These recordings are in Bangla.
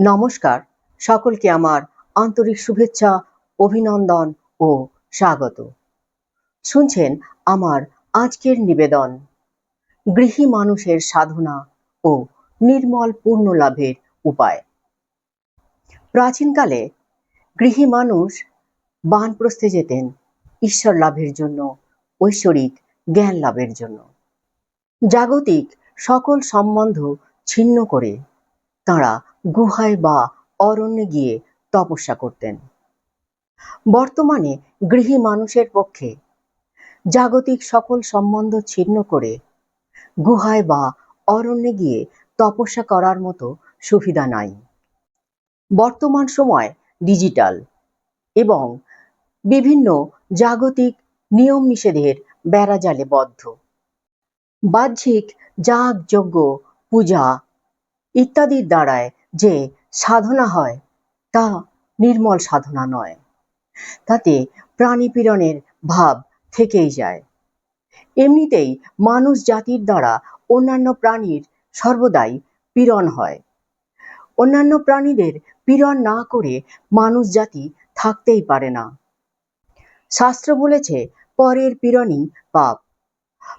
নমস্কার। সকলকে আমার আন্তরিক শুভেচ্ছা, অভিনন্দন ও স্বাগত। শুনছেন আমার আজকের নিবেদন। গৃহী মানুষের সাধনা ও নির্মল পূর্ণ লাভের উপায়। প্রাচীনকালে গৃহী মানুষ বান বানপ্রস্থে যেতেন ঈশ্বর লাভের জন্য, ঐশ্বরিক জ্ঞান লাভের জন্য। জাগতিক সকল সম্বন্ধ ছিন্ন করে তাঁরা গুহায় বা অরণ্যে গিয়ে তপস্যা করতেন। বর্তমানে গৃহী মানুষের পক্ষে জাগতিক সকল সম্বন্ধ ছিন্ন করে গুহায় বা অরণ্যে গিয়ে তপস্যা করার মতো সুবিধা নাই। বর্তমান সময় ডিজিটাল এবং বিভিন্ন জাগতিক নিয়ম নিষেধের বেড়াজালে বদ্ধ। বাহ্যিক যাগ যজ্ঞ পূজা ইত্যাদির দ্বারায় যে সাধনা হয়, তা নির্মল সাধনা নয়। তাতে প্রাণীপীড়নের ভাব থেকেই যায়। এমনিতেই মানুষ জাতির দ্বারা অন্যান্য প্রাণীর সর্বদাই পীড়ন হয়। অন্যান্য প্রাণীদের পীড়ন না করে মানুষ জাতি থাকতেই পারে না। শাস্ত্র বলেছে, পরের পীড়নই পাপ।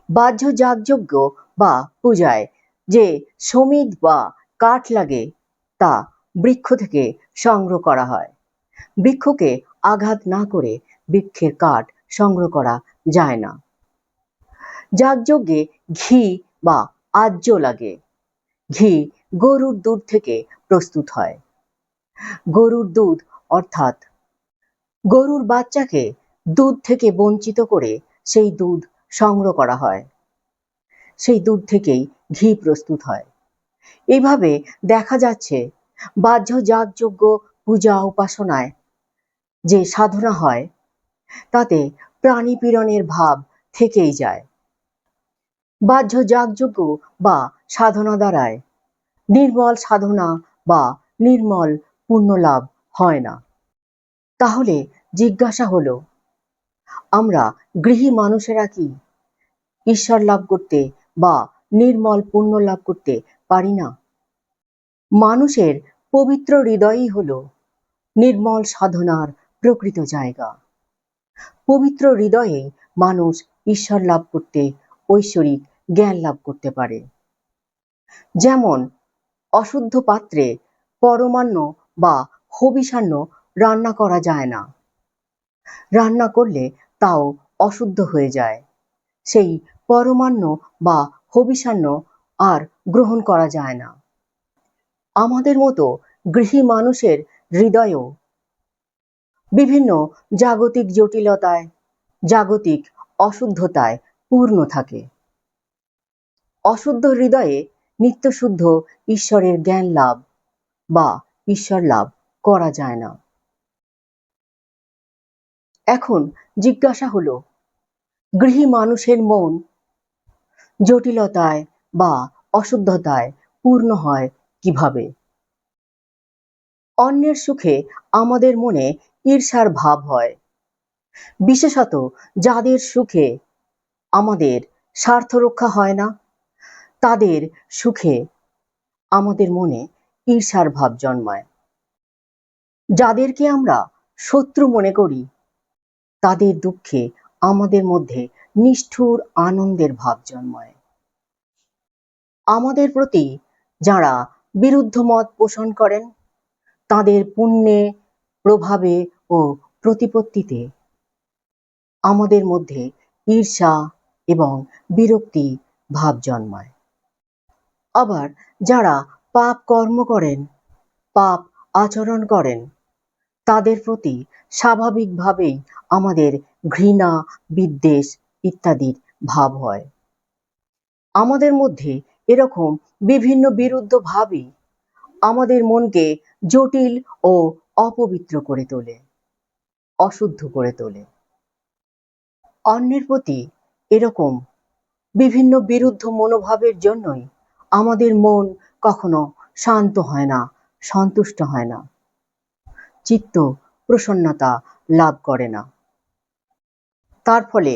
বাহ্য যাগযজ্ঞ বা পূজায় যে সমিদ বা কাঠ লাগে তা বৃক্ষ থেকে সংগ্রহ করা হয়। বৃক্ষকে আঘাত না করে বৃক্ষের কাঠ সংগ্রহ করা যায় না। যাগযজ্ঞে ঘি বা আজ্য লাগে। ঘি গরুর দুধ থেকে প্রস্তুত হয়। গরুর দুধ অর্থাৎ গরুর বাচ্চাকে দুধ থেকে বঞ্চিত করে সেই দুধ সংগ্রহ করা হয়। সেই দুধ থেকেই ঘি প্রস্তুত হয়। এইভাবে দেখা যাচ্ছে বাহ্য যাগযজ্ঞ পূজা উপাসনায় যে সাধনা হয়, তাতে প্রাণী পীড়নের ভাব থেকেই যায়। বাহ্য যাগযজ্ঞ বা সাধনা দ্বারায় নির্মল সাধনা বা নির্মল পুণ্যলাভ হয় না। তাহলে জিজ্ঞাসা হলো, আমরা গৃহী মানুষেরা কি? ঈশ্বর লাভ করতে বা নির্মল পুণ্য লাভ করতে পারি না। মানুষের পবিত্র হৃদয়ই হল নির্মল সাধনার প্রকৃত জায়গা। পবিত্র হৃদয়ে মানুষ ঈশ্বর লাভ করতে, ঐশ্বরিক জ্ঞান লাভ করতে পারে। যেমন, অশুদ্ধ পাত্রে পরমান্ন বা হবিষান্ন রান্না করা যায় না। রান্না করলে তাও অশুদ্ধ হয়ে যায়। সেই পরমান্ন বা হবিষান্ন আর গ্রহণ করা যায় না। আমাদের মতো গৃহী মানুষের হৃদয়ও বিভিন্ন জাগতিক জটিলতায়, জাগতিক অশুদ্ধতায় পূর্ণ থাকে। অশুদ্ধ হৃদয়ে নিত্যশুদ্ধ ঈশ্বরের জ্ঞান লাভ বা ঈশ্বর লাভ করা যায় না। এখন জিজ্ঞাসা হলো, গৃহী মানুষের মন জটিলতায় বা অশুদ্ধতায় পূর্ণ হয় কীভাবে? অন্যের সুখে আমাদের মনে ঈর্ষার ভাব হয়। বিশেষত যাদের সুখে আমাদের স্বার্থ রক্ষা হয় না, তাদের সুখে আমাদের মনে ঈর্ষার ভাব জন্মায়। যাদেরকে আমরা শত্রু মনে করি, তাদের দুঃখে আমাদের মধ্যে নিষ্ঠুর আনন্দের ভাব জন্মায়। আমাদের প্রতি যারা বিরুদ্ধ মত পোষণ করেন, তাদের পুণ্যে, প্রভাবে ও প্রতিপত্তিতে আমাদের মধ্যে ঈর্ষা এবং বিরক্তি ভাব জন্মায়। আবার যারা পাপ কর্ম করেন, পাপ আচরণ করেন, তাদের প্রতি স্বাভাবিকভাবেই আমাদের ঘৃণা, বিদ্বেষ ইত্যাদির ভাব হয়। আমাদের মধ্যে এরকম বিভিন্ন বিরুদ্ধ ভাবই আমাদের মনকে জটিল ও অপবিত্র করে তোলে, অশুদ্ধ করে তোলে। অন্যের প্রতি এরকম বিভিন্ন বিরুদ্ধ মনোভাবের জন্যই আমাদের মন কখনো শান্ত হয় না, সন্তুষ্ট হয় না। চিত্ত প্রসন্নতা লাভ করে না। তার ফলে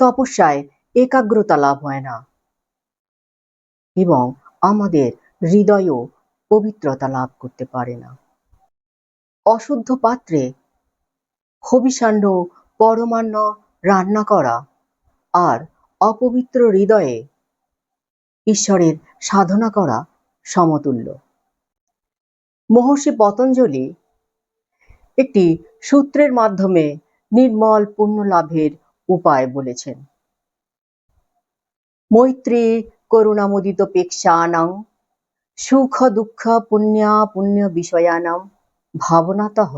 তপস্যায় একাগ্রতা লাভ হয় না। এবং আমাদের হৃদয়ও পবিত্রতা লাভ করতে পারে না। অশুদ্ধ পাত্রে হবিষান্ন পরমান্ন রান্না করা আর অপবিত্র হৃদয়ে ঈশ্বরের সাধনা করা সমতুল্য। মহর্ষি পতঞ্জলি একটি সূত্রের মাধ্যমে নির্মল পুণ্য লাভের উপায় বলেছেন। মৈত্রী করুণামুদিত পেক্ষানাং সুখ, দুঃখ, পুণ্যা, পুণ্য বিষয়ানাম ভাবনাতঃ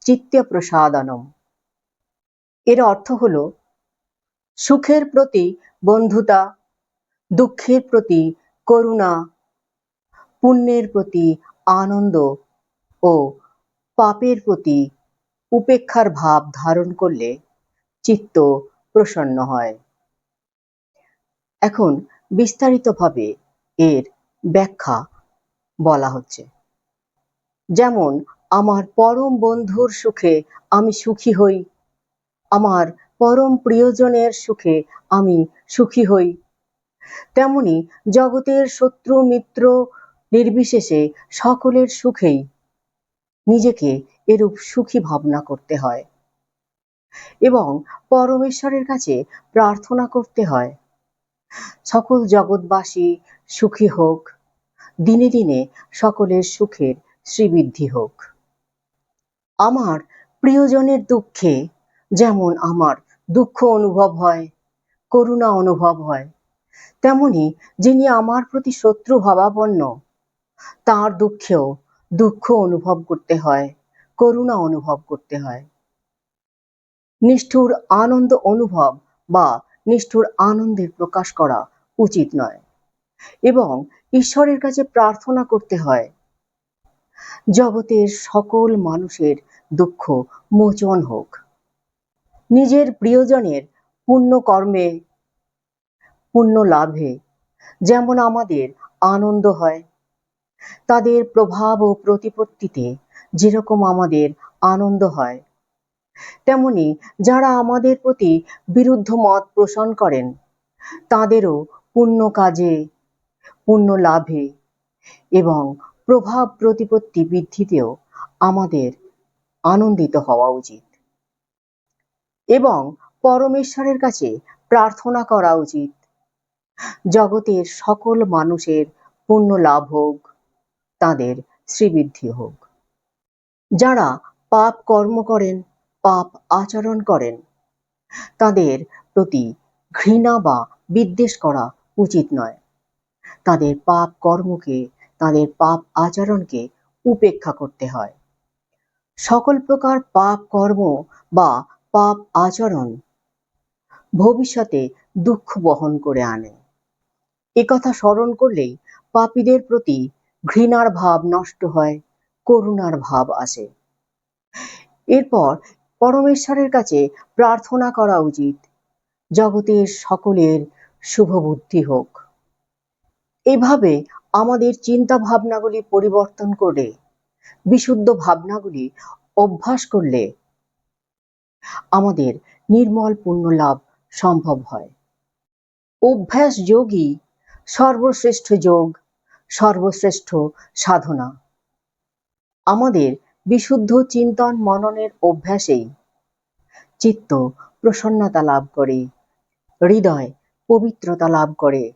চিত্তে প্রসাদনম। এর অর্থ হল, সুখের প্রতি বন্ধুতা, দুঃখের প্রতি করুণা, পুণ্যের প্রতি আনন্দ ও পাপের প্রতি উপেক্ষার ভাব ধারণ করলে চিত্ত প্রসন্ন হয়। এখন বিস্তারিতভাবে এর ব্যাখ্যা বলা হচ্ছে। যেমন, আমার পরম বন্ধুর সুখে আমি সুখী হই, আমার পরম প্রিয়জনের সুখে আমি সুখী হই। তেমনি, জগতের শত্রু, মিত্র, নির্বিশেষে সকলের সুখেই নিজেকে এরূপ সুখী ভাবনা করতে হয় এবং পরমেশ্বরের কাছে প্রার্থনা করতে হয়। সকল জগৎবাসী সুখী হোক। দিনে দিনে সকলের সুখের শ্রীবৃদ্ধি হোক। আমার প্রিয়জনের দুঃখে যেমন আমার দুঃখ অনুভব হয়, করুণা অনুভব হয়, তেমনি যিনি আমার প্রতি শত্রু ভাবাপন্ন, তার দুঃখেও দুঃখ অনুভব করতে হয়, করুণা অনুভব করতে হয়। নিষ্ঠুর আনন্দ অনুভব বা নিষ্ঠুর আনন্দের প্রকাশ করা উচিত নয় এবং ঈশ্বরের কাছে প্রার্থনা করতে হয়। জগতের সকল মানুষের দুঃখ মোচন হোক। নিজের প্রিয়জনের পুণ্য কর্মে পুণ্য লাভে যেমন আমাদের আনন্দ হয়, তাদের প্রভাব ও প্রতিপত্তিতে যেরকম আমাদের আনন্দ হয়। তেমনি যারা আমাদের প্রতি বিরুদ্ধ মত পোষণ করেন, তাদেরও পুণ্য কাজে, পুণ্য লাভে এবং প্রভাব প্রতিপত্তি বৃদ্ধিতেও আমাদের আনন্দিত হওয়া উচিত। এবং পরমেশ্বরের কাছে প্রার্থনা করা উচিত, জগতের সকল মানুষের পুণ্য লাভ হোক, তাদের শ্রীবৃদ্ধি হোক। যারা পাপ কর্ম করেন পাপ আচরণ করেন। তাদের প্রতি ঘৃণা বা বিদ্বেষ করা উচিত নয়। তাদের পাপ কর্মকে, তাদের পাপ আচরণকে উপেক্ষা করতে হয়। সকল প্রকার পাপ কর্ম বা পাপ আচরণ ভবিষ্যতে দুঃখ বহন করে আনে। একথা স্মরণ করলেই পাপীদের প্রতি ঘৃণার ভাব নষ্ট হয়, করুণার ভাব আসে। এরপর পরমেশ্বরের কাছে প্রার্থনা করা উচিত। জগতের সকলের শুভ বুদ্ধি হোক। এভাবে আমাদের চিন্তা ভাবনাগুলি পরিবর্তন করে, বিশুদ্ধ ভাবনাগুলি অভ্যাস করলে আমাদের নির্মল পুণ্য লাভ সম্ভব হয়। অভ্যাস যোগই সর্বশ্রেষ্ঠ যোগ, সর্বশ্রেষ্ঠ সাধনা। আমাদের বিশুদ্ধ চিন্তন মননের অভ্যাসেই চিত্ত প্রসন্নতা লাভ করে, হৃদয় পবিত্রতা লাভ করে,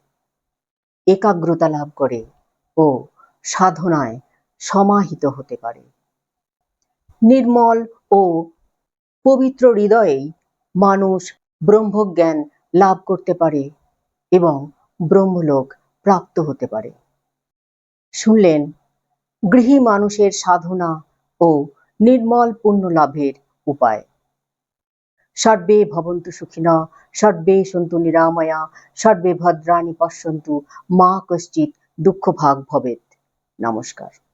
একাগ্রতা লাভ করে ও সাধনায় সমাহিত হতে পারে। নির্মল ও পবিত্র হৃদয়েই মানুষ ব্রহ্মজ্ঞান লাভ করতে পারে এবং ব্রহ্মলোক প্রাপ্ত হতে পারে। শুনলেন, গৃহী মানুষের সাধনা ও নির্মল পূর্ণ লাভের উপায়। সর্বে ভবন্তু সুখিনা, সর্বে সন্তু নিরাময়া, সর্বে ভদ্রাণী পশ্যন্তু মা কশ্চিৎ দুঃখ ভাগ ভবেত নমস্কার।